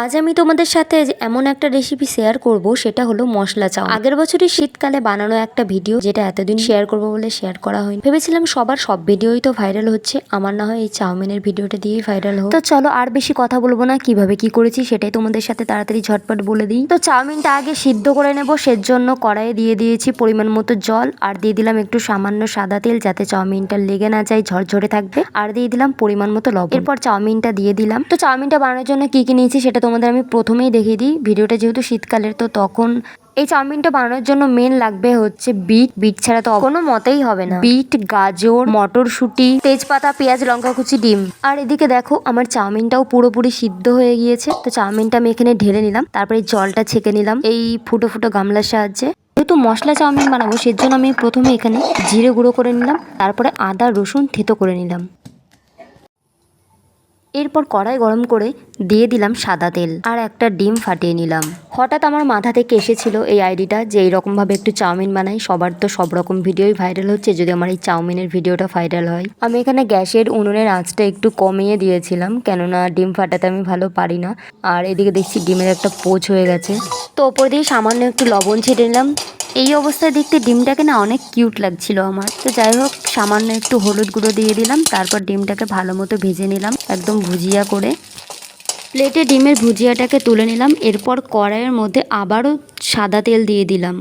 আজ আমি তোমাদের সাথে এমন একটা রেসিপি শেয়ার করব, সেটা হলো মশলা চাউ আগের বছরই শীতকালে বানানো একটা ভিডিও যেটা এতদিন শেয়ার করব বলে শেয়ার করা হয়নি। ভেবেছিলাম সবার সব ভিডিওই তো ভাইরাল হচ্ছে, আমার না হয় এই চাউমিনের ভিডিওটা দিয়েই ভাইরাল হোক। তো চলো আর বেশি কথা বলব না, কীভাবে কি করেছি সেটাই তোমাদের সাথে তাড়াতাড়ি ঝটপট বলে দিই। তো চাউমিনটা আগে সিদ্ধ করে নেব, সেজন্য কড়াইয়ে দিয়ে দিয়েছি পরিমাণ মতো জল, আর দিয়ে দিলাম একটু সামান্য সাদা তেল, যাতে চাউমিনটা লেগে না যায়, ঝরঝরে থাকবে। আর দিয়ে দিলাম পরিমাণ মতো লবণ। এরপর চাউমিনটা দিয়ে দিলাম। তো চাউমিনটা বানানোর জন্য কি কি নিয়েছি সেটা তোমাদের আমি প্রথমেই দেখিয়ে দিই, ভিডিওটা যেহেতু শীতকালের, তো তখন এই চাউমিনটা বানানোর জন্য মেন লাগবে হচ্ছে বিট। বিট ছাড়া তো কোনো মতেই হবে না। বিট, গাজর, মটরশুঁটি, তেজপাতা, পেঁয়াজ, লঙ্কা কুচি, ডিম। আর এদিকে দেখো, আমার চাউমিনটাও পুরোপুরি সিদ্ধ হয়ে গিয়েছে। তো চাউমিনটা আমি এখানে ঢেলে নিলাম, তারপরে জলটা ছেঁকে নিলাম, এই ফুটো ফুটো গামলার সাহায্যে। যেহেতু মশলা চাউমিন বানাবো সের জন্য আমি প্রথমে এখানে জিরে গুঁড়ো করে নিলাম, তারপরে আদা, রসুন থেতো করে নিলাম। এরপর কড়াই গরম করে দিয়ে দিলাম সাদা তেল আর একটা ডিম ফাটিয়ে নিলাম। হঠাৎ আমার মাথা থেকে এসেছিল এই আইডিটা যে এইরকমভাবে একটু চাউমিন বানাই। সবার তো সব রকম ভিডিওই ভাইরাল হচ্ছে। যদি আমার এই চাউমিনের ভিডিওটা ভাইরাল হয়। আমি এখানে গ্যাসের উনুনের আঁচটা একটু কমিয়ে দিয়েছিলাম। কেননা ডিম ফাটাতে আমি ভালো পারি না। আর এদিকে দেখছি ডিমের একটা পোচ হয়ে গেছে। তো ওপর দিয়ে সামান্য একটু লবণ ছিটে নিলাম। এই অবস্থায় দেখতে ডিমটাকে না অনেক কিউট লাগছিল আমার। তো যাই হোক, সামান্য একটু হলুদ গুঁড়ো দিয়ে দিলাম, তারপর ডিমটাকে ভালো মতো ভেজে নিলাম, একদম ভুজিয়া করে। প্লেটে ডিমের ভুজিয়াটাকে তুলে নিলাম, এরপর কড়াইয়ের মধ্যে আবারও সাদা তেল দিয়ে দিলাম।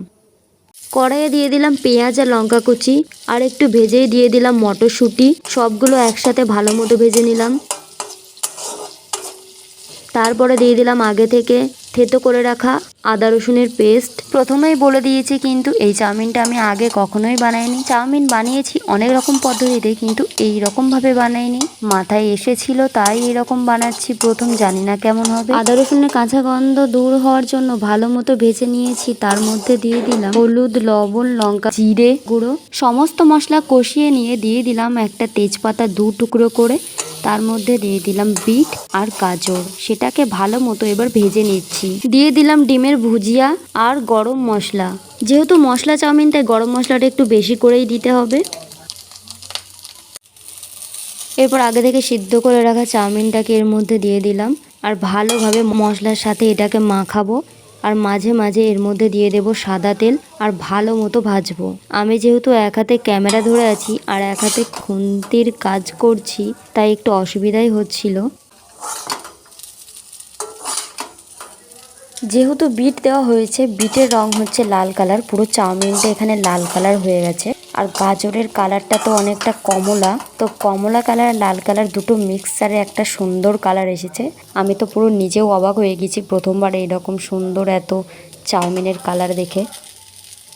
কড়াইয়ে দিয়ে দিলাম পেঁয়াজ আর লঙ্কা কুচি, আর একটু ভেজেই দিয়ে দিলাম মটরশুঁটি, সবগুলো একসাথে ভালো মতো ভেজে নিলাম। তারপরে দিয়ে দিলাম আগে থেকে থেতো করে রাখা আদা রসুনের পেস্ট। প্রথমেই বলে দিয়েছি কিন্তু এই চাউমিনটা আমি আগে কখনোই বানাইনি। চাউমিন বানিয়েছি অনেক রকম পদ্ধতিতে কিন্তু এই রকমভাবে বানাইনি। মাথায় এসেছিল তাই এরকম বানাচ্ছি। প্রথম জানি না কেমন হবে। আদা রসুনের কাঁচা গন্ধ দূর হওয়ার জন্য ভালো মতো ভেজে নিয়েছি। তার মধ্যে দিয়ে দিলাম হলুদ, লবণ, লঙ্কা, জিরে গুঁড়ো। সমস্ত মশলা কষিয়ে নিয়ে দিয়ে দিলাম একটা তেজপাতা দু টুকরো করে। তার মধ্যে দিয়ে দিলাম বিট আর গাজর। সেটাকে ভালো মতো এবার ভেজে নিচ্ছি। দিয়ে দিলাম ডিমের ভুজিয়া আর গরম মশলা। যেহেতু মশলা চাউমিন, তাই গরম মশলাটা একটু বেশি করেই দিতে হবে। এরপর আগে থেকে সিদ্ধ করে রাখা চাউমিনটাকে এর মধ্যে দিয়ে দিলাম। আর ভালোভাবে মশলার সাথে এটাকে মাখাবো। আর মাঝে মাঝে এর মধ্যে দিয়ে দেব সাদা তেল আর ভালো মতো ভাজবো। আমি যেহেতু এক হাতে ক্যামেরা ধরে আছি আর এক হাতে খুন্তির কাজ করছি, তাই একটু অসুবিধাই হচ্ছিল। যেহেতু বিট দেওয়া হয়েছে, বিটের রং হচ্ছে লাল কালার, পুরো চাউমিনটা এখানে লাল কালার হয়ে গেছে। আর গাজরের কালারটা তো অনেকটা কমলা। তো কমলা কালার লাল কালার দুটো মিক্সারে একটা সুন্দর কালার এসেছে। আমি তো পুরো নিজেও অবাক হয়ে গেছি প্রথমবার এরকম সুন্দর এত চাউমিনের কালার দেখে।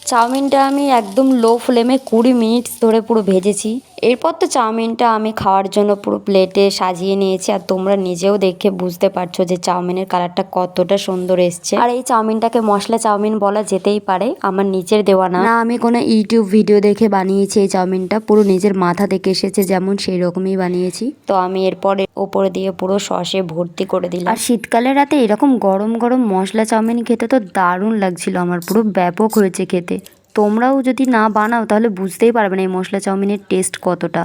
চাউমিনটা আমি একদম লো ফ্লেমে কুড়ি মিনিট ধরে পুরো ভেজেছি। এরপর তো চাউমিনটা আমি খাওয়ার জন্য পুরো প্লেটে সাজিয়ে নিয়েছি আর তোমরা নিজেও দেখে বুঝতে পারছ যে চাউমিনের কালারটা কতটা সুন্দর এসছে। আর এই চাউমিনটাকে মশলা চাউমিন বলা যেতেই পারে আমার নিচের দেওয়া না। না আমি কোনো ইউটিউব ভিডিও দেখে বানিয়েছি এই চাউমিনটা পুরো নিজের মাথা থেকে এসেছে যেমন সেই রকমই বানিয়েছি। তো আমি এরপরে ওপরে দিয়ে পুরো সসে ভর্তি করে দিলাম। আর শীতকালের রাতে এরকম গরম গরম মশলা চাউমিন খেতে তো দারুণ লাগছিল আমার পুরো ব্যাপক হয়েছে খেতে। তোমরাও যদি না বানাও তাহলে বুঝতেই পারবে না এই মশলা চাউমিনের টেস্ট কতটা।